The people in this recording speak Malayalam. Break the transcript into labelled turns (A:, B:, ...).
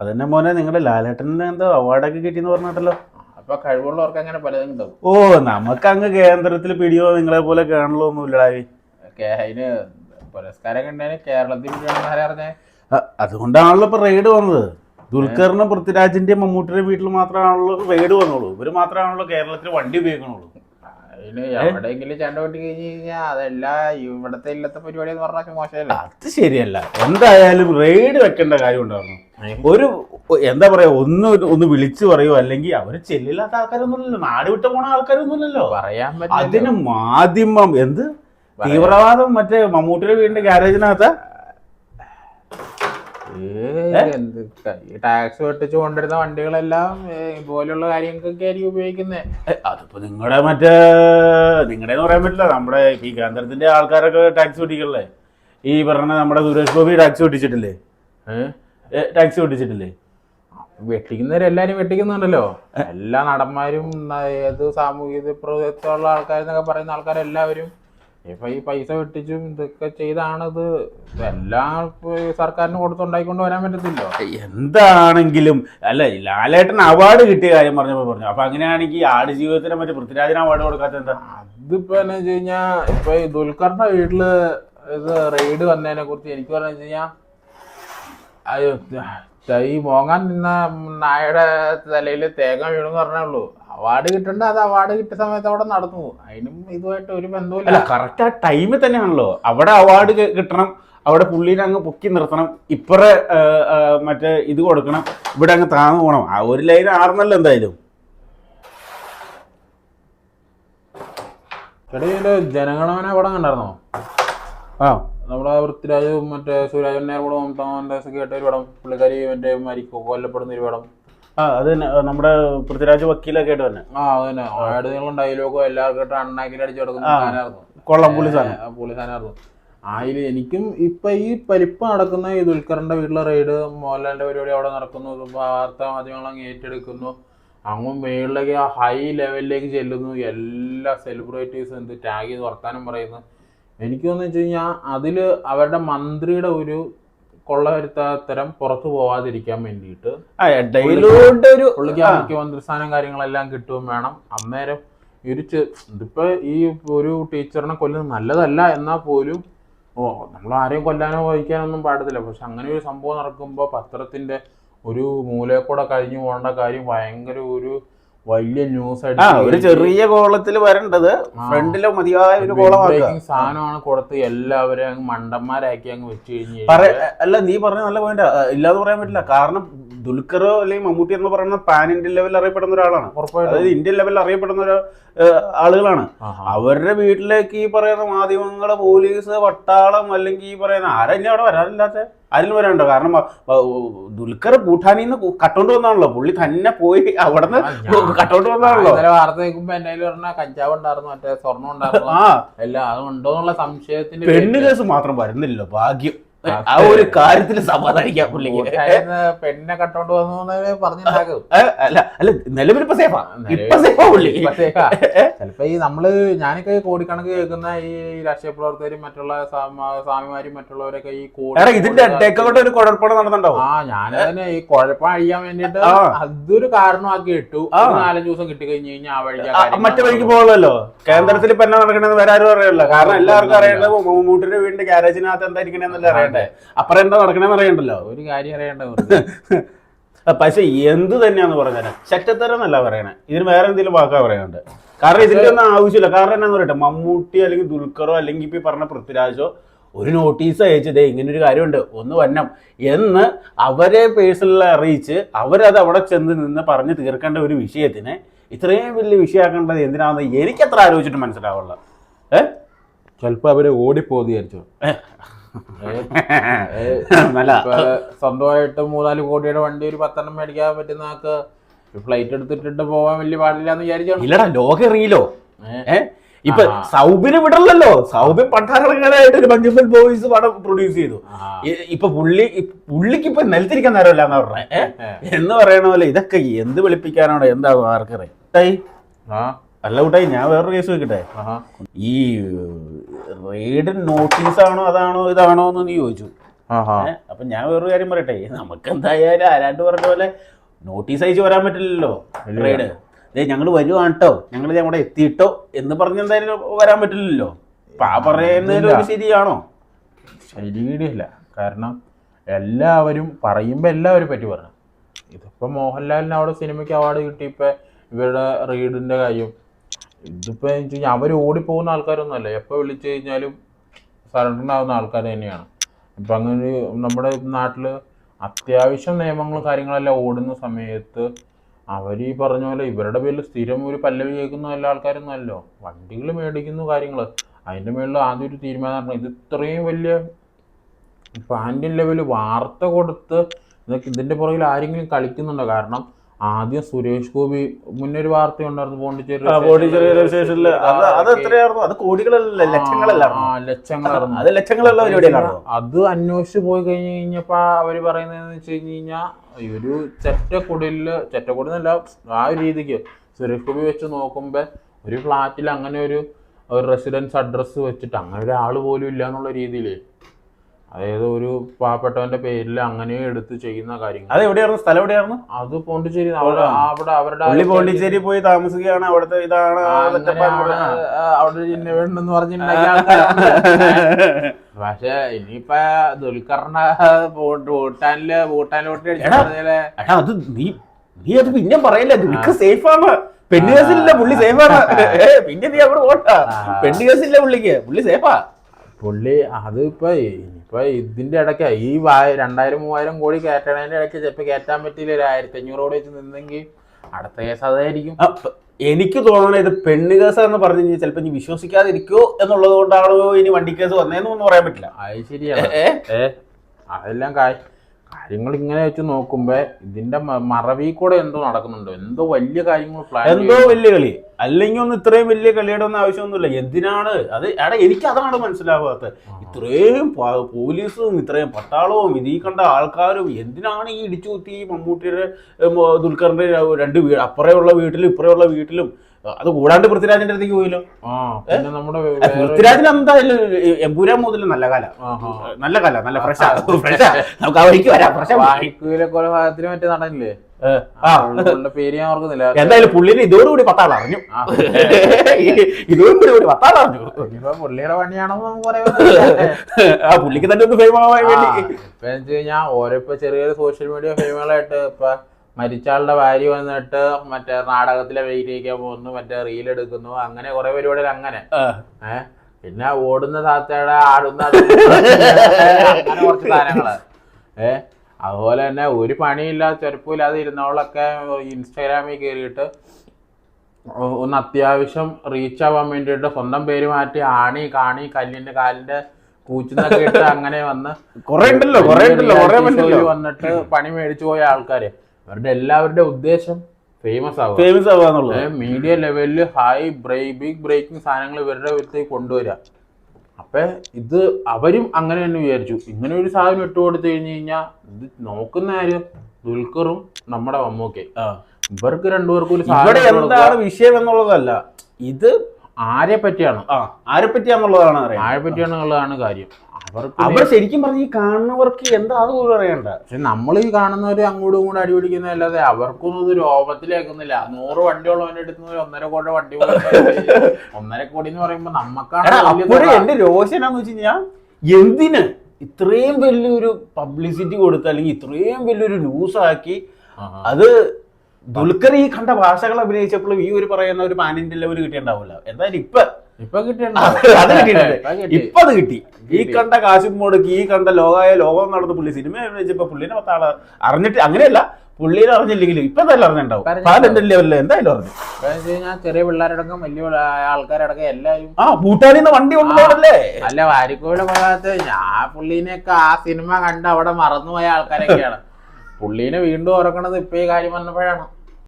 A: അതന്നെ മോനെ നിങ്ങളുടെ ലാലേട്ടന് എന്തോ അവാർഡൊക്കെ കിട്ടിയെന്ന് പറഞ്ഞിട്ടല്ലോ.
B: അപ്പൊ കഴിവുള്ളവർക്ക് അങ്ങനെ പലതും
A: ഓ നമുക്ക് അങ്ങ് കേന്ദ്രത്തിൽ പിടിയോ നിങ്ങളെ പോലെ കാണലോ ഒന്നും
B: ഇല്ലടാ അതിന് പുരസ്കാരം കേരളത്തിൽ
A: അതുകൊണ്ടാണല്ലോ ഇപ്പൊ റെയ്ഡ് വന്നത്. ദുൽഖറിനും പൃഥ്വിരാജിന്റെയും മമ്മൂട്ടിയുടെ വീട്ടിൽ മാത്രമാണല്ലോ റെയ്ഡ് വന്നോളൂ ഇവർ മാത്രമാണല്ലോ കേരളത്തിൽ വണ്ടി ഉപയോഗിക്കണുള്ളൂ. അത് ശരിയല്ല. എന്തായാലും റെയ്ഡ് വെക്കേണ്ട കാര്യം ഉണ്ടാവണം ഒരു എന്താ പറയാ ഒന്ന് ഒന്ന് വിളിച്ചു പറയോ അല്ലെങ്കിൽ അവർ ചെല്ലില്ലാത്ത ആൾക്കാരൊന്നുമില്ലല്ലോ. നാട് വിട്ടു പോണ ആൾക്കാരൊന്നുമില്ലല്ലോ.
B: പറയാൻ
A: അതിന് മാധ്യമം എന്ത്? തീവ്രവാദം മറ്റേ മമ്മൂട്ടിയുടെ വീടിന്റെ ഗ്യാരേജിനകത്ത്
B: ടാക്സ് വെട്ടിച്ച് കൊണ്ടിരുന്ന വണ്ടികളെല്ലാം ഇതുപോലെയുള്ള കാര്യങ്ങൾക്കൊക്കെ ആയിരിക്കും ഉപയോഗിക്കുന്നത്
A: അതിപ്പോ നിങ്ങളുടെ മറ്റേ നിങ്ങളുടെ എന്ന് പറയാൻ പറ്റില്ല. നമ്മുടെ ഈ കേന്ദ്രത്തിന്റെ ആൾക്കാരൊക്കെ ടാക്സ് വെട്ടിക്കല്ലേ? ഈ പറഞ്ഞ നമ്മുടെ സുരേഷ് ഗോപി ടാക്സ് വെട്ടിച്ചിട്ടില്ലേ? ടാക്സ് വെട്ടിച്ചിട്ടില്ലേ?
B: വെട്ടിക്കുന്നവരെല്ലാരും വെട്ടിക്കുന്നുണ്ടല്ലോ. എല്ലാ നടന്മാരും ഏത് സാമൂഹിക പ്രവർത്തനമുള്ള ആൾക്കാരെന്നൊക്കെ പറയുന്ന ആൾക്കാരെല്ലാവരും ഇപ്പൊ ഈ പൈസ വെട്ടിച്ചും ഇതൊക്കെ ചെയ്താണത്. എല്ലാം സർക്കാരിന് കൊടുത്തുണ്ടായിക്കൊണ്ട് വരാൻ പറ്റത്തില്ലോ.
A: എന്താണെങ്കിലും അല്ല ലാലേട്ടൻ അവാർഡ് കിട്ടിയ കാര്യം പറഞ്ഞപ്പോ പറഞ്ഞു. അപ്പൊ അങ്ങനെയാണെങ്കിൽ ആട് ജീവിതത്തിന് മറ്റേ പൃഥ്വിരാജിന് അവാർഡ് കൊടുക്കാത്ത എന്താ?
B: അതിപ്പോ എന്ന് വെച്ച് കഴിഞ്ഞാ ഇപ്പൊ ഈ ദുൽഖറിന്റെ വീട്ടിൽ ഇത് റെയ്ഡ് വന്നതിനെ കുറിച്ച് എനിക്ക് പറഞ്ഞു വെച്ച് കഴിഞ്ഞാ അയ്യോ, ഈ മോങ്ങാൻ നിന്ന നായയുടെ തലയിൽ തേങ്ങ വീണെന്ന് പറഞ്ഞേ ഉള്ളൂ. അവാർഡ് കിട്ടണ്ട അത് അവാർഡ് കിട്ടിയ സമയത്ത് അവിടെ നടന്നു അതിനും ഇതുമായിട്ട് ഒരു ബന്ധവും
A: അല്ല കറക്റ്റ് ആ ടൈമിൽ തന്നെയാണല്ലോ. അവിടെ അവാർഡ് കിട്ടണം അവിടെ പുള്ളീനെ അങ്ങ് പൊക്കി നിർത്തണം ഇപ്പറെ മറ്റേ ഇത് കൊടുക്കണം ഇവിടെ അങ്ങ് താന്നു പോകണം. ആ ഒരു ലൈൻ ആർന്നല്ലോ എന്തായാലും.
B: ജനഗണമനെ ജനഗണമന പടം കണ്ടായിരുന്നോ?
A: ആ.
B: നമ്മുടെ പൃഥ്വിരാജും മറ്റേ സുരാജ് കൂടെ മമതാന്റെ കേട്ട ഒരു പടം. പുള്ളിക്കാരി മറ്റേ മരിക്കോ കൊല്ലപ്പെടുന്ന ഒരു പടം.
A: ആ അത് നമ്മുടെ പൃഥ്വിരാജ് വക്കീലൊക്കെ ആയിട്ട് തന്നെ.
B: ആ അതന്നെ ആട് നീളം ഡയലോഗോ എല്ലാവർക്കും ഇട്ട് അണ്ണാക്കിൽ അടിച്ചു കൊടുക്കുന്ന
A: കൊള്ളം പുള്ളി സാധനം.
B: ആ, പുള്ളി സാധനമായിരുന്നു. അതിൽ എനിക്കും ഇപ്പൊ ഈ പരിപ്പ് നടക്കുന്ന ഈ ദുൽഖറിന്റെ വീട്ടിലെ റെയ്ഡ് മോഹൻലാലിന്റെ പരിപാടി അവിടെ നടക്കുന്നു. വാർത്താ മാധ്യമങ്ങൾ അങ്ങ് ഏറ്റെടുക്കുന്നു. അങ്ങ് മേളിലേക്ക് ആ ഹൈ ലെവലിലേക്ക് ചെല്ലുന്നു. എല്ലാ സെലിബ്രിറ്റീസും എന്ത് ടാഗ് ചെയ്ത് വർത്താനം പറയുന്നു. എനിക്ക് തോന്നുന്നു വെച്ച് കഴിഞ്ഞാൽ അതിൽ അവരുടെ മന്ത്രിയുടെ ഒരു കൊള്ള വരുത്താത്തരം പുറത്തു പോവാതിരിക്കാൻ വേണ്ടിയിട്ട്
A: ഒരു
B: പുള്ളിക്ക് മുഖ്യമന്ത്രി സ്ഥാനം കാര്യങ്ങളെല്ലാം കിട്ടുകയും വേണം. അന്നേരം ഇരിച്ച് ഒരു ഇതിപ്പോ ഈ ഒരു ടീച്ചറിനെ കൊല്ലുന്നത് നല്ലതല്ല എന്നാൽ പോലും ഓ നമ്മൾ ആരെയും കൊല്ലാനോ വഹിക്കാനൊന്നും പാടത്തില്ല. പക്ഷെ അങ്ങനെ ഒരു സംഭവം നടക്കുമ്പോൾ പത്രത്തിന്റെ ഒരു മൂലയിൽ കൂടെ കഴിഞ്ഞു പോകേണ്ട കാര്യം ഭയങ്കര ഒരു വലിയ ന്യൂസ്
A: ആ ഒരു ചെറിയ കോളത്തിൽ വരേണ്ടത് ഫ്രണ്ടിൽ മതിയായ ഒരു കോളമാക്കുക.
B: സാധനമാണ് കൊടുത്ത് എല്ലാവരും അങ്ങ് മണ്ടന്മാരാക്കി അങ്ങ് വെച്ച് കഴിഞ്ഞ്
A: അല്ല നീ പറഞ്ഞ നല്ല പോയിന്റ് ഇല്ലാതെ പറയാൻ പറ്റില്ല. കാരണം ദുൽഖറോ അല്ലെങ്കിൽ മമ്മൂട്ടി എന്ന് പറയുന്ന പാൻ ഇന്ത്യൻ ലെവലിൽ അറിയപ്പെടുന്ന ഒരാളാണ്. അതായത് ഇന്ത്യൻ ലെവലിൽ അറിയപ്പെടുന്ന ഒരു ആളുകളാണ്. അവരുടെ വീട്ടിലേക്ക് ഈ പറയുന്ന മാധ്യമങ്ങൾ പോലീസ് പട്ടാളം അല്ലെങ്കിൽ ഈ പറയുന്ന ആരെങ്കിലും അവിടെ വരാനില്ലാത്ത ആരും വരാനുണ്ടോ? കാരണം ദുൽഖർ ഭൂട്ടാനിൽ നിന്ന് കട്ടോണ്ട് വന്നാണല്ലോ. പുള്ളി തന്നെ പോയി അവിടെ
B: ആ,
A: കട്ടോണ്ട് വന്നാണല്ലോ.
B: വാർത്ത കേൾക്കുമ്പോ എന്റെ പറഞ്ഞാൽ പറഞ്ഞ കഞ്ചാവ് ഉണ്ടായിരുന്നു മറ്റേ സ്വർണം ഉണ്ടായിരുന്നു.
A: ആ.
B: എല്ലാം അത് ഉണ്ടോന്നുള്ള സംശയത്തിന്റെ
A: പെണ്ണ് കേസ് മാത്രം വരുന്നില്ലല്ലോ ഭാഗ്യം.
B: ആ,
A: ഒരു കാര്യത്തിൽ സമാധാനിക്കാം പുള്ളിക്ക്.
B: പെണ്ണെ കട്ടോണ്ട് വന്നു പറഞ്ഞിട്ടുണ്ടാക്കും
A: അല്ല അല്ല നിലവിൽ ഇപ്പൊ സേഫാ ഇപ്പൊ സേഫാ പുള്ളി.
B: ചിലപ്പോ ഈ നമ്മൾ ഞാനൊക്കെ കോടിക്കണക്ക് കേൾക്കുന്ന ഈ രാഷ്ട്രീയ പ്രവർത്തകരും മറ്റുള്ള സ്വാമ- സ്വാമിമാരും മറ്റുള്ളവരൊക്കെ ഈ
A: ഇതിന്റെ അടുത്തേക്കോട്ട് ഒരു കുഴപ്പം നടന്നിട്ടുണ്ടാവും.
B: ആ ഞാൻ തന്നെ ഈ കുഴപ്പം അഴിയാൻ വേണ്ടിട്ട്. അതൊരു കാരണമാക്കി ഇട്ടു. നാലഞ്ചു ദിവസം കിട്ടി കഴിഞ്ഞു കഴിഞ്ഞാൽ ആ വഴിക്ക്
A: മറ്റേ വഴിക്ക് പോകുമല്ലോ കേന്ദ്രത്തിൽ പെണ്ണ എന്നാ നടക്കണെന്ന് വേറെ ആരും അറിയില്ല. കാരണം എല്ലാവർക്കും അറിയേണ്ടത് മമ്മൂട്ടിന്റെ വീടിന്റെ ഗ്യാരേജിനകത്ത് എന്തായിരിക്കണെന്നല്ലേ അറിയണ്ടേ അപ്പറ എന്താ നടക്കണേന്ന് അറിയണ്ടല്ലോ?
B: ഒരു കാര്യം അറിയണ്ട
A: പക്ഷെ എന്ത് തന്നെയാന്ന് പറഞ്ഞാൽ ശക്തത്തരം എന്നല്ല പറയണേ. ഇതിന് വേറെ എന്തെങ്കിലും വാക്കാ പറയാനുണ്ട് കാരണം ഇതിന്റെ ഒന്നും ആവശ്യമില്ല. കാരണം എന്നാന്ന് പറയട്ടെ? മമ്മൂട്ടി അല്ലെങ്കിൽ ദുൽഖറോ അല്ലെങ്കിൽ ഇപ്പൊ ഈ പറഞ്ഞ പൃഥ്വിരാജോ ഒരു നോട്ടീസ് അയച്ചതേ ഇങ്ങനെ ഒരു കാര്യമുണ്ട്. ഒന്ന് വന്നം എന്ന് അവരെ പേഴ്സണലിൽ അറിയിച്ച് അവരത് അവിടെ ചെന്ന് നിന്ന് പറഞ്ഞ് തീർക്കേണ്ട ഒരു വിഷയത്തിന് ഇത്രയും വലിയ വിഷയമാക്കേണ്ടത് എന്തിനാണെന്ന് എനിക്ക് അത്ര ആലോചിച്ചിട്ട് മനസ്സിലാവുള്ള. ഏ?
B: ചിലപ്പോ അവർ ഓടിപ്പോന്ന് വിചാരിച്ചു. ഇപ്പൊ സ്വന്തമായിട്ട് മൂന്നാൽ കോടിയുടെ വണ്ടി ഒരു പത്തെണ്ണം മേടിക്കാൻ പറ്റുന്ന ആൾക്ക് ഫ്ലൈറ്റ് എടുത്തിട്ടിട്ട് പോവാൻ വലിയ പാടില്ല എന്ന് വിചാരിച്ചു
A: ഇല്ലടാ ലോകം?
B: ഏ?
A: ഇപ്പൊ. സൗബിന് വിടല്ലോ സൗബിൻ പട്ടാളക്കാരായിട്ട് ഒരു മഞ്ജുമൽ ബോയ്സ് പടം പ്രൊഡ്യൂസ് ചെയ്തു. ഇപ്പൊ പുള്ളി പുള്ളിക്ക് ഇപ്പൊ നിലത്തിരിക്കാൻ നേരമല്ല എന്നാ പറഞ്ഞേ. എന്ന് പറയണ പോലെ ഇതൊക്കെ എന്ത് വെളുപ്പിക്കാനാണോ എന്താ ആർക്കറിയാം. അല്ല കൂട്ടായി ഞാൻ വേറൊരു കേസ് വെക്കട്ടെ ഈ റെയ്ഡ് നോട്ടീസ് ആണോ അതാണോ ഇതാണോ എന്ന് നീ ചോദിച്ചു അപ്പൊ ഞാൻ വേറൊരു കാര്യം പറയട്ടെ നമുക്ക് എന്തായാലും ആരാണ്ട് പറഞ്ഞ പോലെ നോട്ടീസ് അയച്ചു വരാൻ പറ്റില്ലല്ലോ റെയ്ഡ് അതെ ഞങ്ങൾ വരുവാണ് കേട്ടോ ഞങ്ങൾ ഞങ്ങളുടെ എത്തിയിട്ടോ എന്ന് പറഞ്ഞ് എന്തായാലും വരാൻ പറ്റില്ലല്ലോ. അപ്പൊ ആ പറയുന്നതിൽ ഒരു ശരിയാണോ?
B: ശരിയില്ല കാരണം എല്ലാവരും പറയുമ്പോൾ എല്ലാവരും പറ്റി പറഞ്ഞു. ഇതിപ്പോ മോഹൻലാലിന് അവിടെ സിനിമയ്ക്ക് അവാർഡ് കിട്ടി ഇപ്പൊ ഇവരുടെ റീഡിന്റെ കാര്യം. ഇതിപ്പോ വെച്ച് കഴിഞ്ഞാൽ അവർ ഓടിപ്പോകുന്ന ആൾക്കാരൊന്നുമല്ല. എപ്പോൾ വിളിച്ചു കഴിഞ്ഞാലും സറണ്ടർ ആവുന്ന ആൾക്കാർ തന്നെയാണ്. ഇപ്പം അങ്ങനെ നമ്മുടെ നാട്ടിൽ അത്യാവശ്യം നിയമങ്ങളും കാര്യങ്ങളെല്ലാം ഓടുന്ന സമയത്ത് അവർ ഈ പറഞ്ഞ പോലെ ഇവരുടെ പേരിൽ സ്ഥിരം ഒരു പല്ലവി കേൾക്കുന്ന എല്ലാ ആൾക്കാരൊന്നും അല്ലോ വണ്ടികൾ മേടിക്കുന്നു കാര്യങ്ങൾ അതിന്റെ മേളിൽ ആദ്യം ഒരു തീരുമാനം ഇത് ഇത്രയും വലിയ പാൻഡ്യൻ ലെവൽ വാർത്ത കൊടുത്ത് ഇതിന്റെ പുറകിൽ ആരെങ്കിലും കളിക്കുന്നുണ്ടോ? കാരണം ആദ്യം സുരേഷ് ഗോപി മുന്നൊരു ഒരു വാർത്ത ഉണ്ടായിരുന്നു പോണ്ടിച്ചേരി
A: പോണ്ടിച്ചേരി റെയിൽവേ സ്റ്റേഷനിൽ അത് എത്രയായിരുന്നു? അത് കോടികളല്ല
B: ലക്ഷങ്ങളല്ല ലക്ഷങ്ങളായിരുന്നു.
A: അത് ലക്ഷങ്ങളുള്ള
B: അത് അന്വേഷിച്ച് പോയി കഴിഞ്ഞു കഴിഞ്ഞപ്പോ അവർ പറയുന്നതെന്ന് വെച്ച് കഴിഞ്ഞ് കഴിഞ്ഞാൽ ഒരു ചെറ്റക്കുടിൽ ചെറ്റക്കുടിന്നല്ല ആ ഒരു രീതിക്ക് സുരേഷ് ഗോപി വെച്ച് നോക്കുമ്പോ ഒരു ഫ്ലാറ്റിൽ അങ്ങനെ ഒരു റെസിഡൻസ് അഡ്രസ്സ് വെച്ചിട്ട് അങ്ങനെ ഒരാൾ പോലും ഇല്ല എന്നുള്ള രീതിയിൽ അതായത് ഒരു പാവപ്പെട്ടവന്റെ പേരിൽ അങ്ങനെ എടുത്ത് ചെയ്യുന്ന കാര്യങ്ങൾ.
A: അത് എവിടെയായിരുന്നു? സ്ഥലം എവിടെയായിരുന്നു?
B: അത് പോണ്ടിച്ചേരി അവിടെ അവിടെ അവരുടെ
A: പോണ്ടിച്ചേരി പോയി താമസിക്കുകയാണ്. അവിടുത്തെ ഇതാണ്
B: അവിടെ, ചിന്ന വേണ്ടെന്ന് പറഞ്ഞിട്ടുണ്ടെങ്കിൽ പക്ഷെ ഇനിയിപ്പ ദുൽഖറിന്റെ ഭൂട്ടാനിൽ
A: ഭൂട്ടാൻ വോട്ട് അത് നീ നീ അത് പിന്നെ പറയല്ലേ? ദുൽഖർ സേഫ് ആണ് പെണ്ണ് കേസില്ല പുള്ളി സേഫാണ്. പിന്നെ നീ അവിടെ വോട്ടാ. പെണ്ണ് കേസില്ല പുള്ളിക്ക്. പുള്ളി സേഫാ.
B: പുള്ളി അത് ഇപ്പൊ ഇപ്പൊ ഇതിന്റെ ഇടയ്ക്ക് ഈ രണ്ടായിരം മൂവായിരം കോടി കയറ്റണതിന്റെ ഇടയ്ക്ക് ചിലപ്പോ കയറ്റാൻ പറ്റിയില്ല. ഒരു ആയിരത്തി അഞ്ഞൂറോട് വെച്ച് നിന്നെങ്കിൽ അടുത്ത കേസ് അതായിരിക്കും.
A: എനിക്ക് തോന്നണേ ഇത് പെണ്ണ് കേസ് എന്ന് പറഞ്ഞു കഴിഞ്ഞാൽ ചിലപ്പോ ഇനി വിശ്വസിക്കാതിരിക്കോ എന്നുള്ളത് കൊണ്ടാണോ ഇനി വണ്ടി കേസ് വന്നതെന്നൊന്നും പറയാൻ പറ്റില്ല.
B: അത് ശരിയാണ്
A: ഏ?
B: അതെല്ലാം കാ- കാര്യങ്ങൾ ഇങ്ങനെ വെച്ച് നോക്കുമ്പോ ഇതിന്റെ മറവി കൂടെ എന്തോ നടക്കുന്നുണ്ടോ? എന്തോ വലിയ കാര്യങ്ങൾ പ്ലാൻ
A: എന്തോ വലിയ കളി. അല്ലെങ്കിൽ ഒന്നും ഇത്രയും വലിയ കളിയുടെ ഒന്നും ആവശ്യമൊന്നുമില്ല. എന്തിനാണ്? അത് എടാ എനിക്ക് അതാണ് മനസ്സിലാവാത്തത് ഇത്രയും പോലീസും ഇത്രയും പട്ടാളവും ഇതീ കണ്ട ആൾക്കാരും എന്തിനാണ് ഈ ഇടിച്ചു കുത്തി ഈ മമ്മൂട്ടിയുടെ ദുൽഖറിന്റെ രണ്ട് വീട് അപ്പുറയുള്ള വീട്ടിലും ഇപ്പുറയുള്ള വീട്ടിലും അത് കൂടാണ്ട് പൃഥ്വിരാജിന്റെ അടുത്തേക്ക് പോയല്ലോ. പൃഥ്വിരാജിന് എന്തായാലും എമ്പുരാൻ മുതൽ നല്ല കാല. നല്ല കാല നല്ല ഫ്രഷാ ഫ്രഷാ നമുക്ക് ആ വഴിക്ക് വരാം ഫ്രഷാ
B: കൊലപാതകത്തിന് മറ്റേ നടനില്ലേ? പേര് ഞാൻ ഓർക്കുന്നില്ല.
A: എന്തായാലും പുള്ളിന് ഇതോടുകൂടി പത്താൾ അറിഞ്ഞു. ഇതോടുകൂടി കൂടി പത്താൾ അറിഞ്ഞു.
B: പുള്ളിയുടെ പണിയാണെന്ന്
A: ആ പുള്ളിക്ക് തന്നെ ഒന്ന് ഫേമാവാൻ ആവാൻ വേണ്ടി.
B: കഴിഞ്ഞാൽ ഓരോ ഇപ്പൊ ചെറിയ സോഷ്യൽ മീഡിയ ഫേമുകളായിട്ട് ഇപ്പൊ മരിച്ചാളുടെ ഭാര്യ വന്നിട്ട് മറ്റേ നാടകത്തിലെ വെയിലേക്ക് പോകുന്നു മറ്റേ റീൽ എടുക്കുന്നു അങ്ങനെ കുറെ പരിപാടികൾ അങ്ങനെ. ഏഹ് പിന്നെ ഓടുന്ന താത്തയുടെ ആടുന്ന അങ്ങനെ കുറച്ച് താരങ്ങൾ അതുപോലെ തന്നെ ഒരു പണിയില്ലാതെ ചെറുപ്പമില്ലാതെ ഇരുന്നവളൊക്കെ ഇൻസ്റ്റാഗ്രാമിൽ കയറിയിട്ട് ഒന്ന് അത്യാവശ്യം റീച്ച് ആവാൻ വേണ്ടിയിട്ട് സ്വന്തം പേര് മാറ്റി ആണി കാണി കല്ലിന്റെ കാലിന്റെ കൂച്ചുന്നൊക്കെ ഇട്ട് അങ്ങനെ വന്ന്
A: കൊറേ ഉണ്ടല്ലോ കൊറേ ഉണ്ടല്ലോ
B: വന്നിട്ട് പണി മേടിച്ചു പോയ ആൾക്കാര്. ഇവരുടെ എല്ലാവരുടെ ഉദ്ദേശം ഫേമസ് ആവുക.
A: ഫേമസ് ആവാന്നുള്ളത്
B: മീഡിയ ലെവലിൽ ഹൈ ബ്രേക്ക് ബിഗ് ബ്രേക്കിംഗ് സാധനങ്ങൾ ഇവരുടെ അടുത്തേക്ക് കൊണ്ടുവരിക. അപ്പൊ ഇത് അവരും അങ്ങനെ തന്നെ വിചാരിച്ചു. ഇങ്ങനെ ഒരു സാധനം ഇട്ട് കൊടുത്തു കഴിഞ്ഞു കഴിഞ്ഞാൽ ഇത് നോക്കുന്ന ആര് ദുൽഖറും നമ്മുടെ മമ്മൂക്കെ
A: ആ.
B: ഇവർക്ക് രണ്ടുപേർക്കും ഒരു
A: ഇവിടെ എന്താണ് വിഷയം എന്നുള്ളതല്ല. ഇത്
B: ആരെ പറ്റിയാണ്
A: ആരെ പറ്റിയാന്നുള്ളതാണ്
B: ആരെ പറ്റിയാണെന്നുള്ളതാണ് കാര്യം.
A: അവർ ശരിക്കും പറഞ്ഞ ഈ കാണുന്നവർക്ക് എന്താ അത് പോലും അറിയണ്ട.
B: പക്ഷെ നമ്മൾ ഈ കാണുന്നവർ അങ്ങോട്ടും ഇങ്ങോട്ടും അടിപിടിക്കുന്നതല്ലാതെ അവർക്കൊന്നും ഇത് രോഗത്തിലേക്കുന്നില്ല നൂറ് വണ്ടി ഉള്ളവന്റെ അടുത്ത് ഒന്നര കോടി വണ്ടി ഒന്നര കോടി എന്ന് പറയുമ്പോ നമുക്കാണ്
A: എന്റെ രോഷം എന്താന്ന് വെച്ച് കഴിഞ്ഞാൽ എന്തിന് ഇത്രയും വലിയൊരു പബ്ലിസിറ്റി കൊടുത്ത് അല്ലെങ്കിൽ ഇത്രയും വലിയൊരു ന്യൂസ് ആക്കി അത് ദുൽഖർ ഈ കണ്ട ഭാഷകൾ അഭിനയിച്ചപ്പോഴും ഈ ഒരു പറയുന്ന ഒരു പാൻ ഇന്ത്യൻ ലെവൽ കിട്ടിയിട്ടുണ്ടാവില്ല. എന്തായാലും ഇപ്പൊ
B: ഇപ്പൊ?
A: അത്
B: കിട്ടി.
A: ഈ കണ്ട കാശും മുടക്കി ഈ കണ്ട ലോകായ ലോകം നടന്ന പുള്ളി സിനിമ അഭിനയിച്ചപ്പോ പുള്ളിനെ പത്താൾ അറിഞ്ഞിട്ട് അങ്ങനെയല്ല പുള്ളിനെ അറിഞ്ഞില്ലെങ്കിലും ഇപ്പൊ എന്തായാലും അറിഞ്ഞിട്ടുണ്ടാവും. ലെവലിൽ എന്തായാലും അറിഞ്ഞു.
B: ചെറിയ പിള്ളേരടക്കം വലിയ ആൾക്കാരടക്കം എല്ലാവരും
A: ആ ഭൂട്ടാനിന്ന് വണ്ടി കൊണ്ടുപോകണല്ലേ?
B: അല്ല വാരിക്കോട് ഭാഗത്ത് ഞാൻ പുള്ളീനെയൊക്കെ ആ സിനിമ കണ്ട് അവിടെ മറന്നുപോയ ആൾക്കാരൊക്കെയാണ്. പുള്ളീനെ വീണ്ടും ഓർക്കണത് ഇപ്പൊ ഈ കാര്യം വന്നപ്പോഴാണ്.